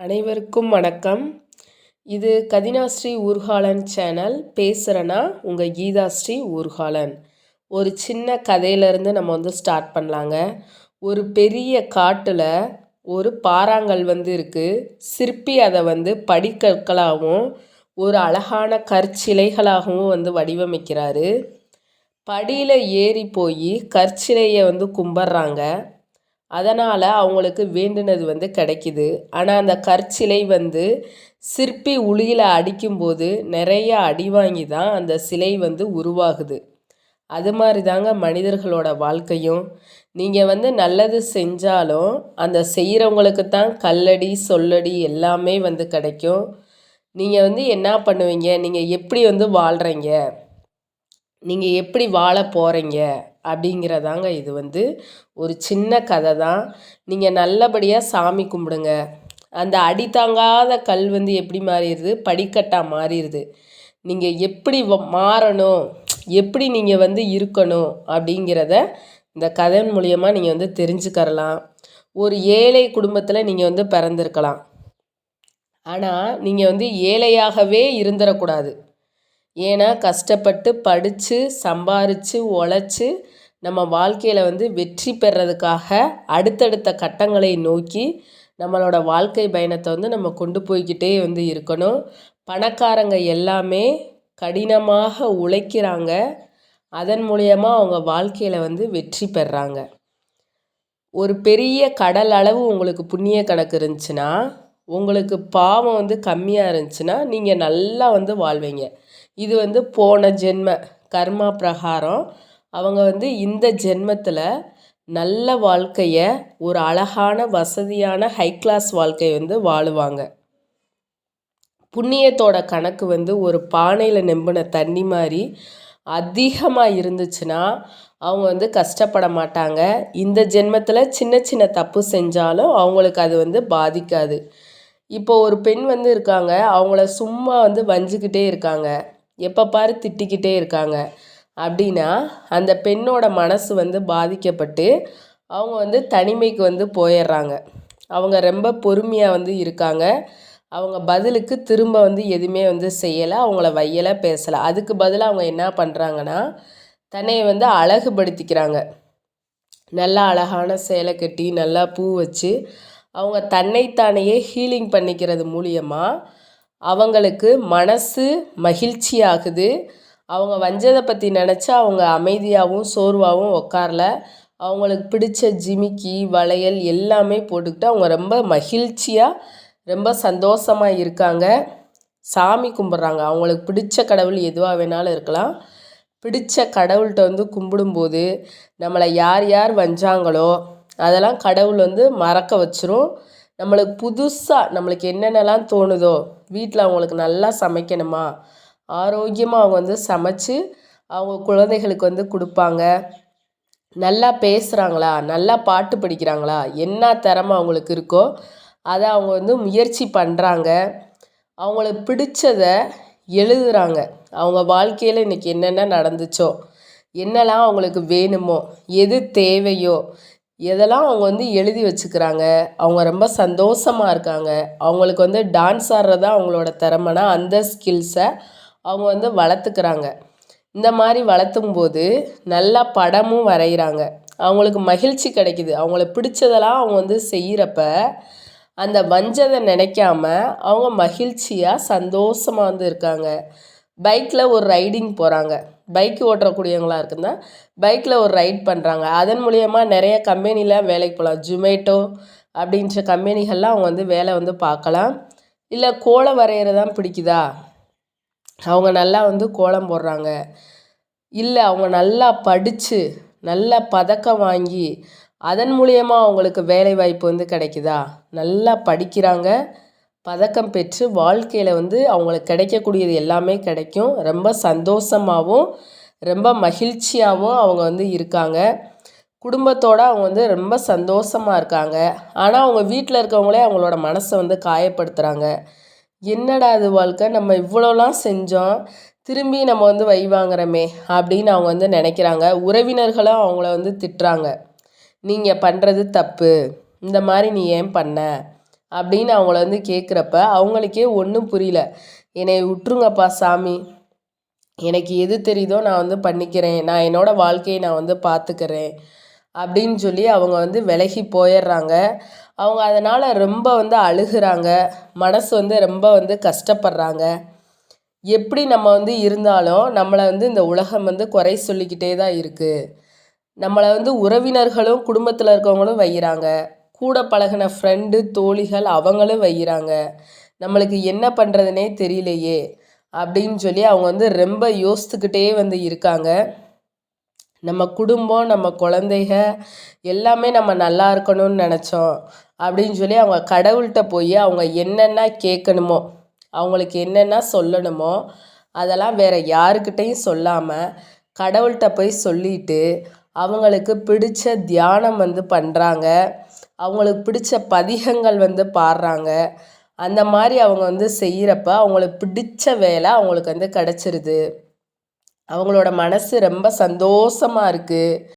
அனைவருக்கும் வணக்கம். இது கதினாஸ்ரீ ஊர்காலன் சேனல். பேசுகிறேன்னா உங்கள் கீதாஸ்ரீ ஊர்காலன். ஒரு சின்ன கதையிலேருந்து நம்ம வந்து ஸ்டார்ட் பண்ணலாங்க. ஒரு பெரிய காட்டில் ஒரு பாறாங்கல் வந்து இருக்குது சிற்பி அதை வந்து படிக்கற்களாகவும் ஒரு அழகான கற்சிலைகளாகவும் வந்து வடிவமைக்கிறாரு. படியில் ஏறி போய் கற்சிலையை வந்து கும்பிட்றாங்க. அதனால் அவங்களுக்கு வேண்டுனது வந்து கிடைக்கிது. ஆனால் அந்த கற்சிலை வந்து சிற்பி உளியில் அடிக்கும்போது நிறைய அடி வாங்கி தான் அந்த சிலை வந்து உருவாகுது. அது மாதிரி தாங்க மனிதர்களோட வாழ்க்கையும். நீங்கள் வந்து நல்லது செஞ்சாலும் அந்த செய்கிறவங்களுக்கு தான் கல்லடி சொல்லடி எல்லாமே வந்து கிடைக்கும். நீங்கள் வந்து என்ன பண்ணுவீங்க? நீங்கள் எப்படி வந்து வாழ்கிறீங்க நீங்கள் எப்படி வாழ போகிறீங்க அப்படிங்கிறதாங்க இது வந்து ஒரு சின்ன கதை தான் நீங்கள் நல்லபடியாக சாமி கும்பிடுங்க. அந்த அடி தாங்காத கல் வந்து எப்படி மாறிடுது? படிக்கட்டாக மாறிடுது. நீங்கள் எப்படி மாறணும்? எப்படி நீங்கள் வந்து இருக்கணும்? அப்படிங்கிறத இந்த கதன் மூலியமாக நீங்கள் வந்து தெரிஞ்சுக்கரலாம் ஒரு ஏழை குடும்பத்தில் நீங்கள் வந்து பிறந்திருக்கலாம். ஆனால் நீங்கள் வந்து ஏழையாகவே இருந்துடக்கூடாது ஏன்னா கஷ்டப்பட்டு படித்து சம்பாரித்து உழைச்சி நம்ம வாழ்க்கையில் வந்து வெற்றி பெறதுக்காக அடுத்தடுத்த கட்டங்களை நோக்கி நம்மளோட வாழ்க்கை பயணத்தை வந்து நம்ம கொண்டு போய்கிட்டே வந்து இருக்கணும். பணக்காரங்க எல்லாமே கடினமாக உழைக்கிறாங்க. அதன் மூலயமா அவங்க வாழ்க்கையில் வந்து வெற்றி பெறாங்க. ஒரு பெரிய கடல் அளவு உங்களுக்கு புண்ணிய கணக்கு இருந்துச்சுன்னா உங்களுக்கு பாவம் வந்து கம்மியாக இருந்துச்சுன்னா நீங்கள் நல்லா வந்து வாழ்வீங்க. இது வந்து போன ஜென்ம கர்மா பிரகாரம். அவங்க வந்து இந்த ஜென்மத்தில் நல்ல வாழ்க்கையை ஒரு அழகான வசதியான ஹை கிளாஸ் வாழ்க்கை வந்து வாழுவாங்க. புண்ணியத்தோட கணக்கு வந்து ஒரு பானையில் நெம்பின தண்ணி மாதிரி அதிகமாக இருந்துச்சுன்னா அவங்க வந்து கஷ்டப்பட மாட்டாங்க. இந்த ஜென்மத்தில் சின்ன சின்ன தப்பு செஞ்சாலும் அவங்களுக்கு அது வந்து பாதிக்காது. இப்போ ஒரு பெண் வந்து இருக்காங்க அவங்கள சும்மா வந்து வஞ்சிக்கிட்டே இருக்காங்க. எப்போ பாரு திட்டிக்கிட்டே இருக்காங்க. அப்படின்னா அந்த பெண்ணோட மனசு வந்து பாதிக்கப்பட்டு அவங்க வந்து தனிமைக்கு வந்து போயிடுறாங்க. அவங்க ரொம்ப பொறுமையாக வந்து இருக்காங்க. அவங்க பதிலுக்கு திரும்ப வந்து எதுவுமே வந்து செய்யலை. அவங்கள வையலை பேசலை. அதுக்கு பதிலாக அவங்க என்ன பண்ணுறாங்கன்னா தன்னை வந்து அழகுபடுத்திக்கிறாங்க. நல்லா அழகான சேலை கட்டி நல்லா பூ வச்சு அவங்க தன்னைத்தானையே ஹீலிங் பண்ணிக்கிறது மூலியமாக அவங்களுக்கு மனசு மகிழ்ச்சி ஆகுது அவங்க வஞ்சதை பற்றி நினச்சா அவங்க அமைதியாகவும் சோர்வாகவும் உட்காரல அவங்களுக்கு பிடிச்ச ஜிமிக்கி வளையல் எல்லாமே போட்டுக்கிட்டு அவங்க ரொம்ப மகிழ்ச்சியாக ரொம்ப சந்தோஷமாக இருக்காங்க. சாமி கும்பிட்றாங்க. அவங்களுக்கு பிடிச்ச கடவுள் எதுவாக வேணாலும் இருக்கலாம். பிடிச்ச கடவுள்கிட்ட வந்து கும்பிடும்போது நம்மளை யார் யார் வஞ்சாங்களோ அதெல்லாம் கடவுள் வந்து மறக்க வச்சிரும். நம்மளுக்கு புதுசாக நம்மளுக்கு என்னென்னலாம் தோணுதோ வீட்டில் அவங்களுக்கு நல்லா சமைக்கணுமா? ஆரோக்கியமாக அவங்க வந்து சமைச்சு அவங்க குழந்தைகளுக்கு வந்து கொடுப்பாங்க. நல்லா பேசுகிறாங்களா நல்லா பாட்டு படிக்கிறாங்களா? என்ன திறமை அவங்களுக்கு இருக்கோ அதை அவங்க வந்து முயற்சி பண்ணுறாங்க அவங்களுக்கு பிடிச்சதை எழுதுகிறாங்க அவங்க வாழ்க்கையில் இன்றைக்கி என்னென்ன நடந்துச்சோ என்னெல்லாம் அவங்களுக்கு வேணுமோ எது தேவையோ எதெல்லாம் அவங்க வந்து எழுதி வச்சுக்கிறாங்க அவங்க ரொம்ப சந்தோஷமாக இருக்காங்க அவங்களுக்கு வந்து டான்ஸ் ஆடுறது அவங்களோட திறமைனா அந்த ஸ்கில்ஸை அவங்க வந்து வளர்த்துக்கிறாங்க. இந்த மாதிரி வளர்த்தும் போது நல்லா படமும் வரைகிறாங்க. அவங்களுக்கு மகிழ்ச்சி கிடைக்குது. அவங்களுக்கு பிடிச்சதெல்லாம் அவங்க வந்து செய்கிறப்ப அந்த வஞ்சதை நினைக்காம அவங்க மகிழ்ச்சியாக சந்தோஷமாக வந்து இருக்காங்க. பைக்கில் ஒரு ரைடிங் போகிறாங்க பைக் ஓட்டக்கூடியவங்களாக இருக்குன்னா பைக்கில் ஒரு ரைட் பண்ணுறாங்க அதன் மூலயமா நிறைய கம்பெனியில் வேலைக்கு போகலாம். ஜொமேட்டோ அப்படின்ற கம்பெனிகள்லாம் அவங்க வந்து வேலை வந்து பார்க்கலாம். இல்லை கோலம் வரைகிறதான் பிடிக்குதா? அவங்க நல்லா வந்து கோலம் போடுறாங்க. இல்லை அவங்க நல்லா படித்து நல்லா பதக்கம் வாங்கி அதன் மூலியமாக அவங்களுக்கு வேலைவாய்ப்பு வந்து கிடைக்குதா? நல்லா படிக்கிறாங்க. பதக்கம் பெற்று வாழ்க்கையில் வந்து அவங்களுக்கு கிடைக்கக்கூடியது எல்லாமே கிடைக்கும். ரொம்ப சந்தோஷமாகவும் ரொம்ப மகிழ்ச்சியாகவும் அவங்க வந்து இருக்காங்க. குடும்பத்தோடு அவங்க வந்து ரொம்ப சந்தோஷமாக இருக்காங்க. ஆனால் அவங்க வீட்டில் இருக்கவங்களே அவங்களோட மனசை வந்து காயப்படுத்துகிறாங்க என்னடா அது வாழ்க்கை? நம்ம இவ்வளோலாம் செஞ்சோம். திரும்பி நம்ம வந்து வை வாங்குறோமே அப்படின்னு அவங்க வந்து நினைக்கிறாங்க. உறவினர்களும் அவங்கள வந்து திட்டுறாங்க. நீங்கள் பண்ணுறது தப்பு. இந்த மாதிரி நீ ஏன் பண்ண? அப்படின்னு அவங்கள வந்து கேட்குறப்ப அவங்களுக்கே ஒன்றும் புரியல. என்னை விட்டுருங்கப்பா சாமி. எனக்கு எது தெரியுதோ நான் வந்து பண்ணிக்கிறேன். நான் என்னோடய வாழ்க்கையை நான் வந்து பார்த்துக்கிறேன் அப்படின்னு சொல்லி அவங்க வந்து விலகி போயிடுறாங்க. அவங்க அதனால் ரொம்ப வந்து அழுகிறாங்க. மனசு வந்து ரொம்ப வந்து கஷ்டப்படுறாங்க. எப்படி நம்ம வந்து இருந்தாலும் நம்மளை வந்து இந்த உலகம் வந்து குறை சொல்லிக்கிட்டே தான் இருக்குது நம்மளை வந்து உறவினர்களும் குடும்பத்தில் இருக்கவங்களும் வைகிறாங்க கூட பழகின ஃப்ரெண்டு தோழிகள் அவங்களும் வைகிறாங்க நம்மளுக்கு என்ன பண்ணுறதுனே தெரியலையே அப்படின்னு சொல்லி அவங்க வந்து ரொம்ப யோசித்துக்கிட்டே வந்து இருக்காங்க. நம்ம குடும்பம் நம்ம குழந்தைக எல்லாமே நம்ம நல்லா இருக்கணும்னு நினச்சோம் அப்படின்னு சொல்லி அவங்க கடவுள்கிட்ட போய் அவங்க என்னென்ன கேட்கணுமோ அவங்களுக்கு என்னென்ன சொல்லணுமோ அதெல்லாம் வேறு யாருக்கிட்டேயும் சொல்லாமல் கடவுள்கிட்ட போய் சொல்லிட்டு அவங்களுக்கு பிடிச்ச தியானம் வந்து பண்ணுறாங்க அவங்களுக்கு பிடிச்ச பதிகங்கள் வந்து பாடுறாங்க. அந்த மாதிரி அவங்க வந்து செய்கிறப்ப அவங்களுக்கு பிடிச்ச வேலை அவங்களுக்கு வந்து கிடச்சிருது. அவங்களோட மனசு ரொம்ப சந்தோஷமாக இருக்குது